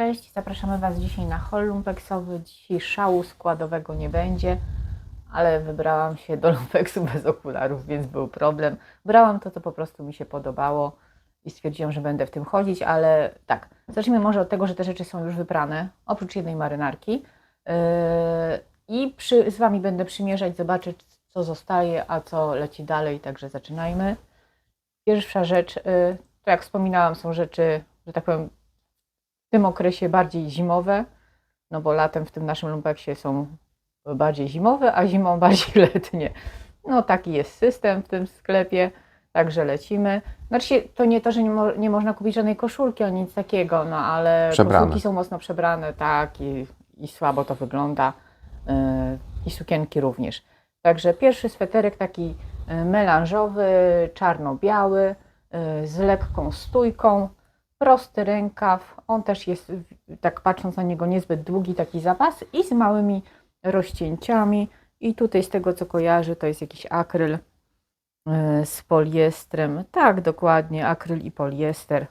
Cześć, zapraszamy Was dzisiaj na hol lumpeksowy. Dzisiaj szału składowego nie będzie, ale wybrałam się do lumpeksu bez okularów, więc był problem. Brałam to, co po prostu mi się podobało i stwierdziłam, że będę w tym chodzić, ale tak, zacznijmy może od tego, że te rzeczy są już wyprane, oprócz jednej marynarki. Yy, I przy, z Wami będę przymierzać, zobaczyć, co zostaje, a co leci dalej, także zaczynajmy. Pierwsza rzecz, yy, to jak wspominałam, są rzeczy, że tak powiem, w tym okresie bardziej zimowe, no bo latem w tym naszym lumpeksie są bardziej zimowe, a zimą bardziej letnie. No taki jest system w tym sklepie, także lecimy. Znaczy to nie to, że nie, mo- nie można kupić żadnej koszulki ani nic takiego, no ale Przebrane. koszulki są mocno przebrane, tak, i, i słabo to wygląda. Yy, I sukienki również. Także pierwszy sweterek taki yy, melanżowy, czarno-biały, yy, z lekką stójką, prosty rękaw. On też jest, tak patrząc na niego, niezbyt długi taki zapas i z małymi rozcięciami. I tutaj z tego co kojarzę, to jest jakiś akryl yy, z poliestrem. Tak, dokładnie, akryl i poliester.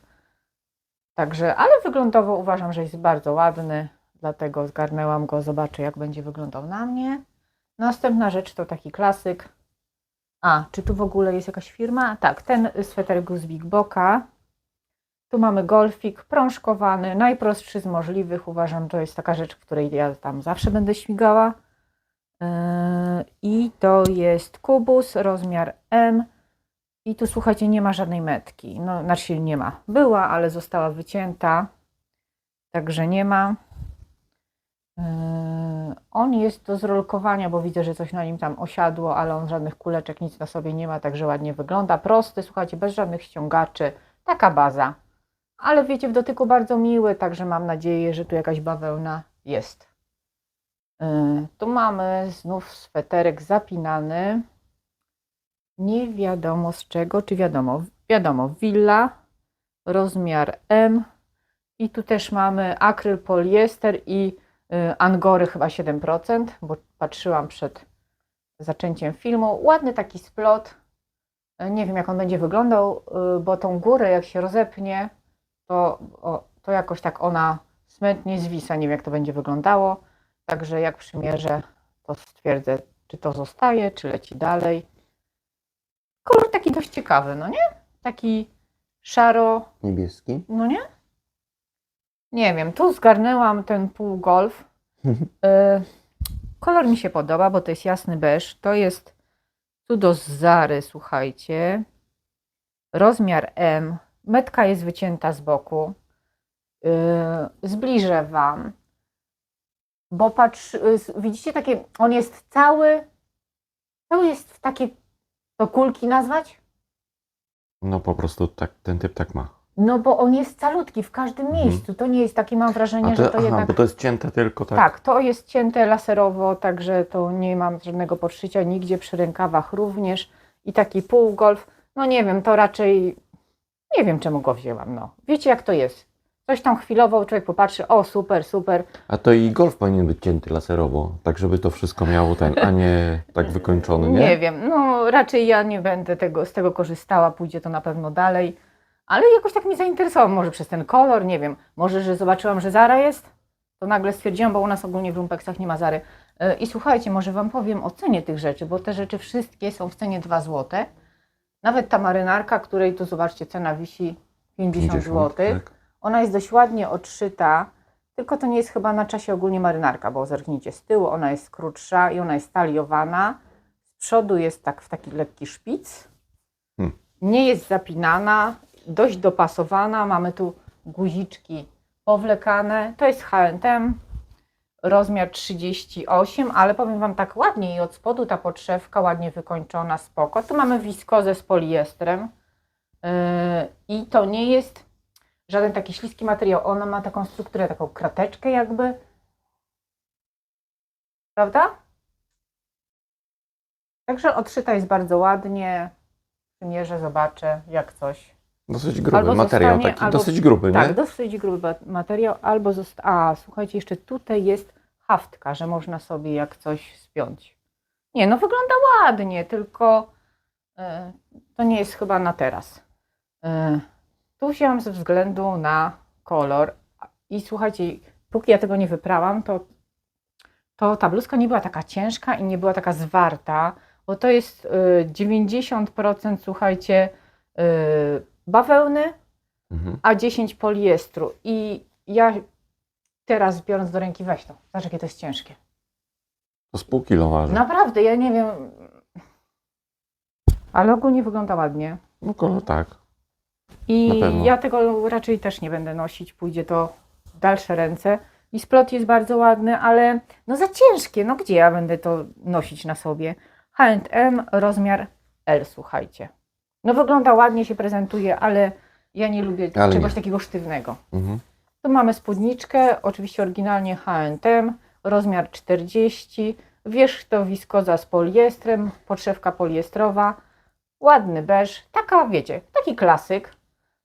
Także, ale wyglądowo uważam, że jest bardzo ładny, dlatego zgarnęłam go, zobaczę jak będzie wyglądał na mnie. Następna rzecz to taki klasyk. A, czy tu w ogóle jest jakaś firma? Tak, ten sweterek był z Big Boka. Tu mamy golfik prążkowany, najprostszy z możliwych. Uważam, to jest taka rzecz, w której ja tam zawsze będę śmigała. Yy, I to jest kubus, rozmiar M. I tu słuchajcie, nie ma żadnej metki. No, znaczy nie ma. Była, ale została wycięta. Także nie ma. Yy, On jest do zrolkowania, bo widzę, że coś na nim tam osiadło, ale on żadnych kuleczek, nic na sobie nie ma, także ładnie wygląda. Prosty, słuchajcie, bez żadnych ściągaczy. Taka baza. Ale wiecie, w dotyku bardzo miły, także mam nadzieję, że tu jakaś bawełna jest. Yy, Tu mamy znów sweterek zapinany. Nie wiadomo z czego, czy wiadomo. Wiadomo, willa, rozmiar M. I tu też mamy akryl, poliester i y, angory chyba 7%, bo patrzyłam przed zaczęciem filmu. Ładny taki splot. Y, Nie wiem, jak on będzie wyglądał, y, bo tą górę, jak się rozepnie, to, o, to jakoś tak ona smętnie zwisa. Nie wiem, jak to będzie wyglądało. Także jak przymierzę, to stwierdzę, czy to zostaje, czy leci dalej. Kolor taki dość ciekawy, no nie? Taki szaro, Niebieski. no nie? Nie wiem, tu zgarnęłam ten półgolf. Y, kolor mi się podoba, bo to jest jasny beż. To jest tu do Zary, słuchajcie. Rozmiar M. Metka jest wycięta z boku. Y, zbliżę Wam. Bo patrz, y, widzicie takie, on jest cały, cały jest w takie, to kulki nazwać? No po prostu tak, ten typ tak ma. No bo on jest calutki w każdym Mhm. miejscu. To nie jest takie, mam wrażenie, A że to, to aha, jednak. bo to jest cięte tylko tak. Tak, to jest cięte laserowo, także to nie mam żadnego podszycia nigdzie przy rękawach również. I taki półgolf, no nie wiem, to raczej nie wiem czemu go wzięłam. No. Wiecie jak to jest? Coś tam chwilowo człowiek popatrzy, o super, super. A to i golf powinien być cięty laserowo, tak żeby to wszystko miało ten, a nie tak wykończony, nie? Nie wiem, no raczej ja nie będę tego, z tego korzystała, pójdzie to na pewno dalej. Ale jakoś tak mnie zainteresował, może przez ten kolor, nie wiem. Może, że zobaczyłam, że Zara jest, to nagle stwierdziłam, bo u nas ogólnie w lumpeksach nie ma Zary. Yy, I słuchajcie, może Wam powiem o cenie tych rzeczy, bo te rzeczy wszystkie są w cenie 2 zł. Nawet ta marynarka, której tu zobaczcie, cena wisi 50, zł. tak. Ona jest dość ładnie odszyta, tylko to nie jest chyba na czasie ogólnie marynarka, bo zerknijcie z tyłu, ona jest krótsza i ona jest taliowana. Z przodu jest tak w taki lekki szpic. Hmm. Nie jest zapinana, dość dopasowana. Mamy tu guziczki powlekane. To jest H&M, rozmiar 38, ale powiem Wam tak ładnie i od spodu ta podszewka ładnie wykończona, spoko. Tu mamy wiskozę z poliestrem yy, i to nie jest żaden taki śliski materiał. Ona ma taką strukturę, taką krateczkę jakby. Prawda? Także odszyta jest bardzo ładnie. Przymierzę, zobaczę jak coś. Dosyć gruby Albo materiał, zostanie, taki albo- dosyć gruby, Tak, nie? dosyć gruby materiał. Albo zosta- A, słuchajcie, jeszcze tutaj jest haftka, że można sobie jak coś spiąć. Nie, no wygląda ładnie, tylko e, to nie jest chyba na teraz. E, tu wziąłam ze względu na kolor, I słuchajcie, póki ja tego nie wyprałam, to, to ta bluzka nie była taka ciężka i nie była taka zwarta, bo to jest y, 90% słuchajcie y, bawełny, Mhm. a 10 poliestru. I ja teraz biorąc do ręki, weź to, zobacz jakie to jest ciężkie. To z pół kilo waży. Naprawdę, ja nie wiem, ale ogólnie wygląda ładnie. No kolor tak. I ja tego raczej też nie będę nosić, pójdzie to w dalsze ręce. I splot jest bardzo ładny, ale no za ciężkie, no gdzie ja będę to nosić na sobie? H&M, rozmiar L, słuchajcie. No wygląda ładnie, się prezentuje, ale ja nie lubię Ale czegoś nie. takiego sztywnego. Mhm. Tu mamy spódniczkę, oczywiście oryginalnie H&M, rozmiar 40, wierzch to wiskoza z poliestrem, podszewka poliestrowa, ładny beż, taka wiecie, taki klasyk.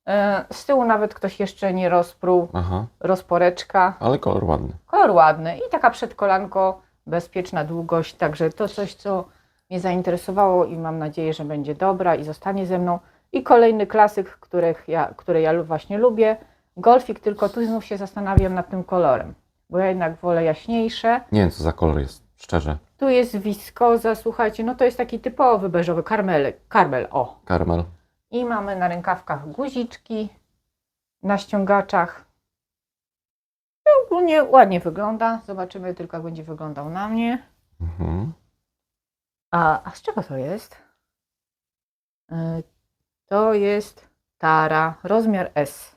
E, Z tyłu nawet ktoś jeszcze nie rozpruł, Aha, rozporeczka, ale kolor ładny. kolor ładny i taka przedkolanko, bezpieczna długość, także to coś, co mnie zainteresowało i mam nadzieję, że będzie dobra i zostanie ze mną. I kolejny klasyk, których ja, który ja właśnie lubię, golfik, tylko tu znów się zastanawiam nad tym kolorem, bo ja jednak wolę jaśniejsze. Nie wiem, co za kolor jest, szczerze. Tu jest wiskoza, słuchajcie, no to jest taki typowy beżowy karmel, karmel, o. Karmel. I mamy na rękawkach guziczki, na ściągaczach. No, ogólnie ładnie wygląda. Zobaczymy tylko, jak będzie wyglądał na mnie. Mhm. A, a z czego to jest? Y, To jest Tara, rozmiar S.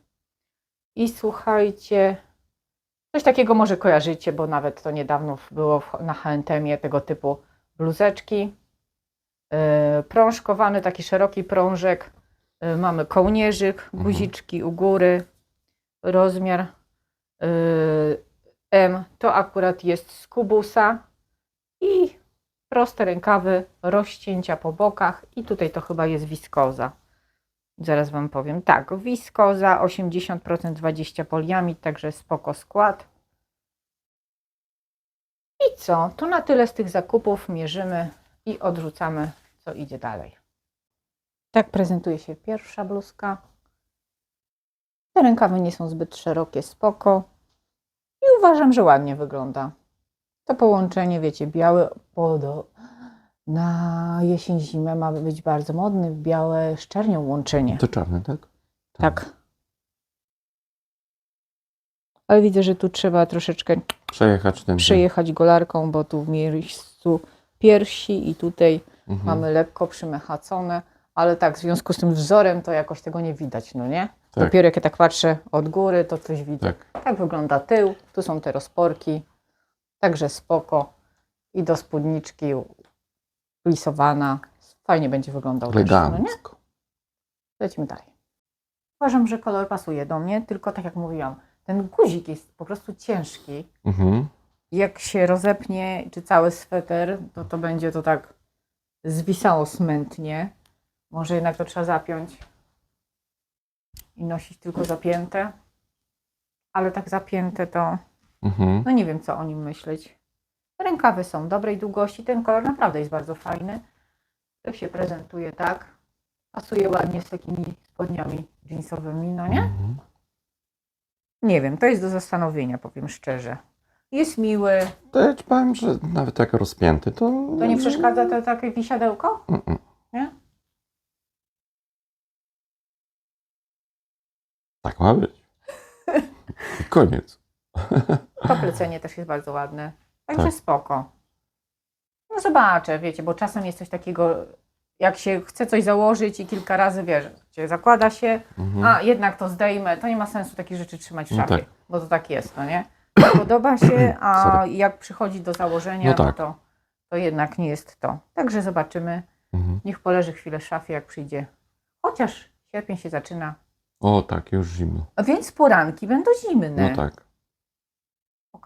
I słuchajcie, coś takiego może kojarzycie, bo nawet to niedawno było na H&M tego typu bluzeczki. Y, Prążkowany, taki szeroki prążek. Y, Mamy kołnierzyk, Mhm. guziczki u góry. Rozmiar M to akurat jest z kubusa. Proste rękawy, rozcięcia po bokach i tutaj to chyba jest wiskoza. Zaraz Wam powiem. Tak, wiskoza 80% 20 poliamid, także spoko skład. I co? To na tyle z tych zakupów mierzymy i odrzucamy, co idzie dalej. Tak prezentuje się pierwsza bluzka. Te rękawy nie są zbyt szerokie, spoko. I uważam, że ładnie wygląda. To połączenie, wiecie, białe podo. Na jesień, zimę ma być bardzo modny, białe z czernią łączenie. To czarny, tak? Tak. Ale widzę, że tu trzeba troszeczkę Przejechać ten. przejechać golarką, bo tu w miejscu piersi i tutaj Mhm. mamy lekko przymechacone, ale tak, w związku z tym wzorem to jakoś tego nie widać, no nie? Tak. Dopiero jak ja tak patrzę od góry, to coś widzę. Tak. Tak wygląda tył, tu są te rozporki, także spoko. I do spódniczki plisowana, fajnie będzie wyglądał też, no nie? Elegancko. Lecimy dalej. Uważam, że kolor pasuje do mnie, tylko tak jak mówiłam, ten guzik jest po prostu ciężki. Mhm. Jak się rozepnie, czy cały sweter, to to będzie to tak zwisało smętnie. Może jednak to trzeba zapiąć i nosić tylko zapięte. Ale tak zapięte to, Mhm. no nie wiem co o nim myśleć. Rękawy są dobrej długości, ten kolor naprawdę jest bardzo fajny. To się prezentuje tak. Pasuje ładnie z takimi spodniami jeansowymi, no nie? Mhm. Nie wiem, to jest do zastanowienia, powiem szczerze. Jest miły, To ja ci powiem, że nawet jak rozpięty, to... To nie przeszkadza to takie wisiadełko? Mm-mm. Nie? Tak ma być. I koniec. To plecenie też jest bardzo ładne. Także Tak. spoko. No zobaczę, wiecie, bo czasem jest coś takiego, jak się chce coś założyć i kilka razy, wiesz, zakłada się, Mhm. a jednak to zdejmę, to nie ma sensu takich rzeczy trzymać w No szafie, tak. bo to tak jest, no nie? Podoba się, a Sorry. jak przychodzi do założenia, No no tak. to, to jednak nie jest to. Także zobaczymy. Mhm. Niech poleży chwilę w szafie, jak przyjdzie. Chociaż sierpień się zaczyna, O tak, już zimno. więc poranki będą zimne. No tak.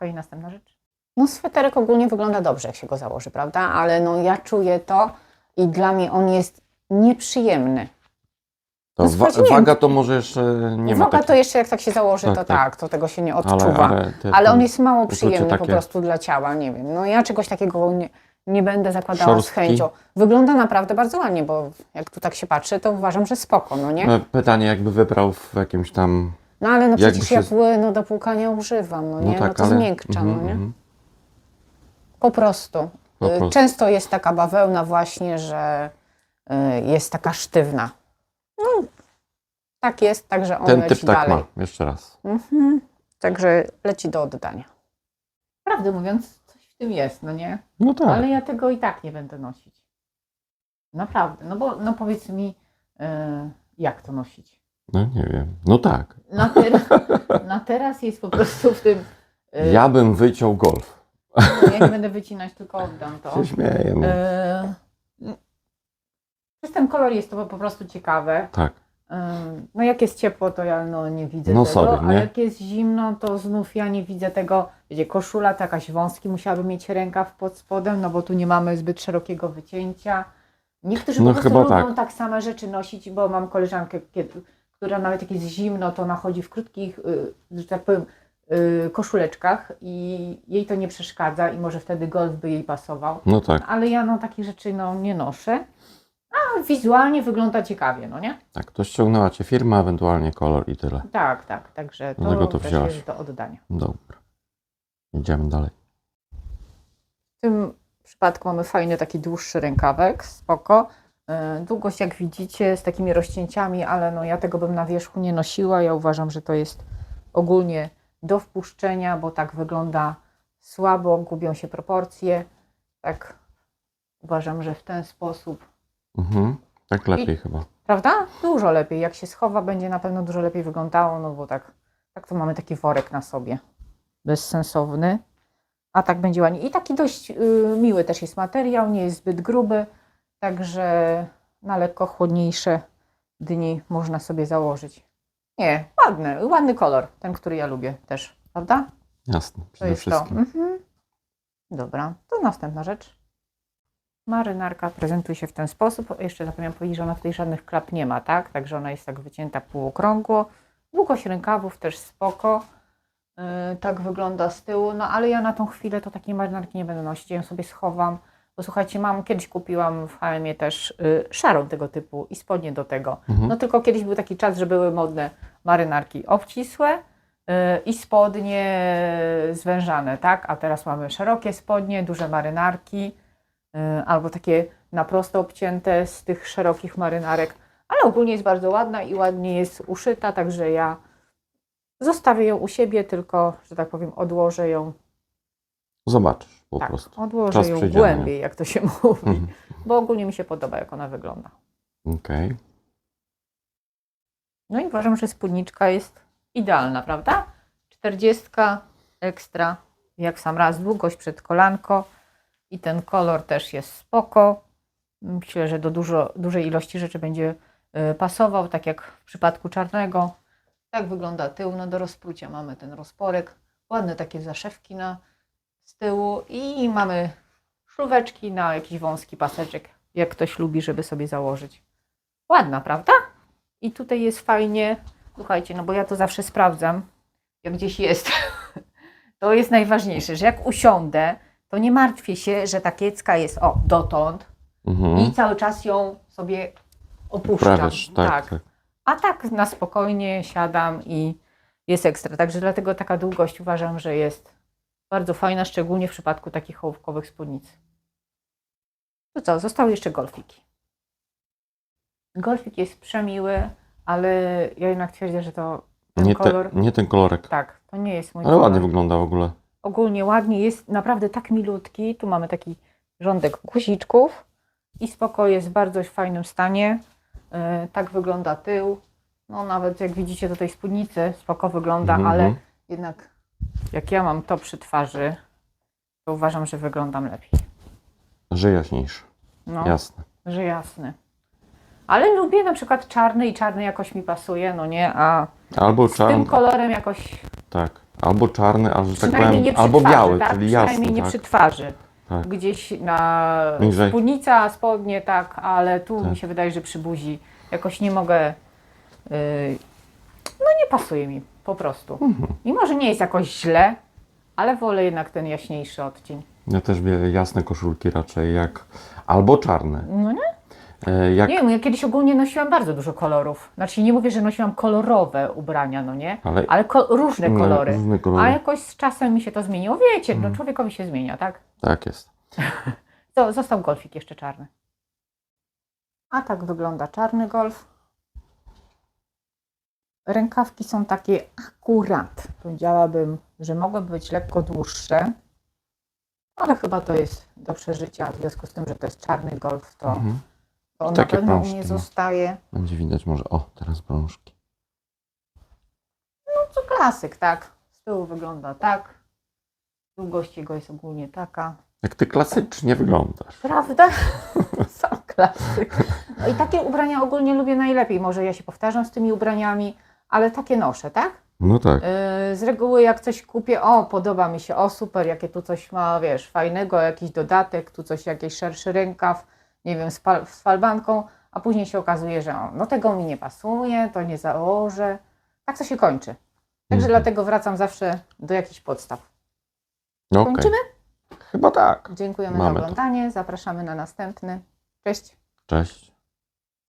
Okej, następna rzecz. No sweterek ogólnie wygląda dobrze, jak się go założy, prawda? Ale no ja czuję to i dla mnie on jest nieprzyjemny. To No wa- nie waga to może jeszcze nie ma Waga takiej... to jeszcze jak tak się założy, Tak, to tak. tak. to tego się nie odczuwa. Ale, Ale, te, on jest mało uczucie przyjemny po takie- prostu dla ciała, nie wiem. No ja czegoś takiego nie, nie będę zakładała z Szorstki. chęcią. Wygląda naprawdę bardzo ładnie, bo jak tu tak się patrzy, to uważam, że spoko, no nie? No, pytanie, jakby wybrał w jakimś tam No ale no Jakby przecież się ja płynu do płukania używam, no nie? No, to zmiękcza, mhm, no nie? mhm. Po prostu. Po Y, prostu. Często jest taka bawełna właśnie, że y, jest taka sztywna. No, tak jest, także on Ten leci typ tak dalej. ma. Jeszcze raz. Mhm. Także leci do oddania. Prawdę mówiąc, coś w tym jest, no nie? No tak. Ale ja tego i tak nie będę nosić. Naprawdę. No bo no powiedz mi, y, jak to nosić? No nie wiem. No tak. Na, teraz, na teraz jest po prostu w tym. y, Ja bym wyciął golf. ja nie będę wycinać, tylko oddam to. Się śmieję. No. E, Przez ten kolor jest to po prostu ciekawe. Tak. E, No jak jest ciepło, to ja no, nie widzę No tego, sorry, a nie? jak jest zimno, to znów ja nie widzę tego. Wiecie, koszula to jakaś wąski, musiałaby mieć rękaw pod spodem, no bo tu nie mamy zbyt szerokiego wycięcia. Niektórzy No po prostu chyba lubią tak. tak. same rzeczy nosić, bo mam koleżankę, kiedy, która nawet jak jest zimno, to ona chodzi w krótkich, y, że tak powiem, y, koszuleczkach i jej to nie przeszkadza i może wtedy golf by jej pasował No tak. ale ja no takich rzeczy no, nie noszę. A wizualnie wygląda ciekawie, no nie? Tak. To ściągnęła cię firma, ewentualnie kolor i tyle. Tak, tak, także to, Dlatego to też wzięłaś. jest do oddania. Dobra. Idziemy dalej. W tym przypadku mamy fajny taki dłuższy rękawek, spoko. E, Długość jak widzicie z takimi rozcięciami, ale no ja tego bym na wierzchu nie nosiła. Ja uważam, że to jest ogólnie do wpuszczenia, bo tak wygląda słabo, gubią się proporcje. Tak uważam, że w ten sposób Mhm. Tak lepiej chyba. Prawda? Dużo lepiej. Jak się schowa, będzie na pewno dużo lepiej wyglądało, no bo tak, tak to mamy taki worek na sobie. Bezsensowny. A tak będzie ładnie. I taki dość y, miły też jest materiał, nie jest zbyt gruby, także na lekko chłodniejsze dni można sobie założyć. Nie, ładny, ładny kolor, ten, który ja lubię też, prawda? Jasne. To Przede jest to. wszystkim. Mhm. Dobra, to następna rzecz. Marynarka prezentuje się w ten sposób. Jeszcze zapomniałam powiedzieć, że ona tutaj żadnych klap nie ma, tak? Także ona jest tak wycięta półokrągło. Długość rękawów też spoko. Yy, tak wygląda z tyłu. No ale ja na tą chwilę to takiej marynarki nie będę nosić. Ja ją sobie schowam. Bo słuchajcie, mam, kiedyś kupiłam w H&M też yy, szarą tego typu i spodnie do tego. Mhm. No tylko kiedyś był taki czas, że były modne marynarki obcisłe yy, i spodnie zwężane, tak? A teraz mamy szerokie spodnie, duże marynarki yy, albo takie na prosto obcięte z tych szerokich marynarek, ale ogólnie jest bardzo ładna i ładnie jest uszyta, także ja zostawię ją u siebie, tylko, że tak powiem, odłożę ją, Zobaczysz po tak, prostu. odłożę Czas ją przyjdzie, głębiej, jak to się mówi, Mhm. bo ogólnie mi się podoba, jak ona wygląda. Okej. No i uważam, że spódniczka jest idealna, prawda? 40 ekstra, jak sam raz, długość przed kolanko i ten kolor też jest spoko. Myślę, że do dużo, dużej ilości rzeczy będzie y, pasował, tak jak w przypadku czarnego. Tak wygląda tył, no do rozprucia mamy ten rozporek, ładne takie zaszewki na, z tyłu i mamy szlóweczki na jakiś wąski paseczek, jak ktoś lubi, żeby sobie założyć. Ładna, prawda? I tutaj jest fajnie, słuchajcie, no bo ja to zawsze sprawdzam, jak gdzieś jest. To jest najważniejsze, że jak usiądę, to nie martwię się, że ta kiecka jest o dotąd Mhm. i cały czas ją sobie opuszczam. Prawiasz, tak, tak. A tak na spokojnie siadam i jest ekstra. Także dlatego taka długość uważam, że jest bardzo fajna, szczególnie w przypadku takich ołówkowych spódnic. To co, zostały jeszcze golfiki. Golfik jest przemiły, ale ja jednak twierdzę, że to ten Nie, te, kolor, nie ten kolorek. tak, to nie jest mój Ale kolor. ładnie wygląda w ogóle. Ogólnie ładnie jest, naprawdę tak milutki. Tu mamy taki rządek guziczków i spoko jest w bardzo fajnym stanie. Yy, tak wygląda tył. No nawet jak widzicie do tej spódnicy spoko wygląda, Mhm, ale mhm. jednak jak ja mam to przy twarzy, to uważam, że wyglądam lepiej. Że jaśniejszy. No, Jasne. że jasny. Ale lubię na przykład czarny i czarny jakoś mi pasuje, no nie, a Albo z tym czarny, kolorem jakoś tak. Albo czarny, albo że tak przynajmniej powiem, nie przy albo twarzy, biały, tak? czyli Przynajmniej jasny, nie tak. przy twarzy. Tak. Gdzieś na Niżej. spódnica, spodnie, tak, ale tu Tak. mi się wydaje, że przy buzi jakoś nie mogę. Yy, no nie pasuje mi po prostu. Mhm. Mimo, że nie jest jakoś źle, ale wolę jednak ten jaśniejszy odcień. Ja też wie jasne koszulki raczej jak albo czarne. No nie? E, Jak, Nie wiem, ja kiedyś ogólnie nosiłam bardzo dużo kolorów. Znaczy nie mówię, że nosiłam kolorowe ubrania, no nie? ale Ale ko- różne no, kolory. Różne A kolory. jakoś z czasem mi się to zmieniło. Wiecie, no Mhm. człowiekowi się zmienia, tak? Tak jest. To został golfik jeszcze czarny. A tak wygląda czarny golf. Rękawki są takie akurat. Powiedziałabym, że mogłyby być lekko dłuższe, ale chyba to jest do przeżycia. W związku z tym, że to jest czarny golf, to, Mhm. to on na Takie pewno u prążki mnie ma. zostaje. Będzie widać może, o, teraz brążki. To klasyk, tak. Z tyłu wygląda tak. Długość jego jest ogólnie taka. Jak ty klasycznie wyglądasz. Prawda? Sam klasyk. No i takie ubrania ogólnie lubię najlepiej. Może ja się powtarzam z tymi ubraniami, ale takie noszę, tak? No tak. Yy, Z reguły jak coś kupię, o podoba mi się, o super, jakie tu coś ma, wiesz, fajnego, jakiś dodatek, tu coś, jakiś szerszy rękaw, nie wiem, z, z falbanką, a później się okazuje, że o, no tego mi nie pasuje, to nie założę. Tak to się kończy. Także Mhm. dlatego wracam zawsze do jakichś podstaw. No okej. Kończymy? Chyba tak. Dziękujemy Mamy za to. oglądanie, zapraszamy na następny. Cześć! Cześć.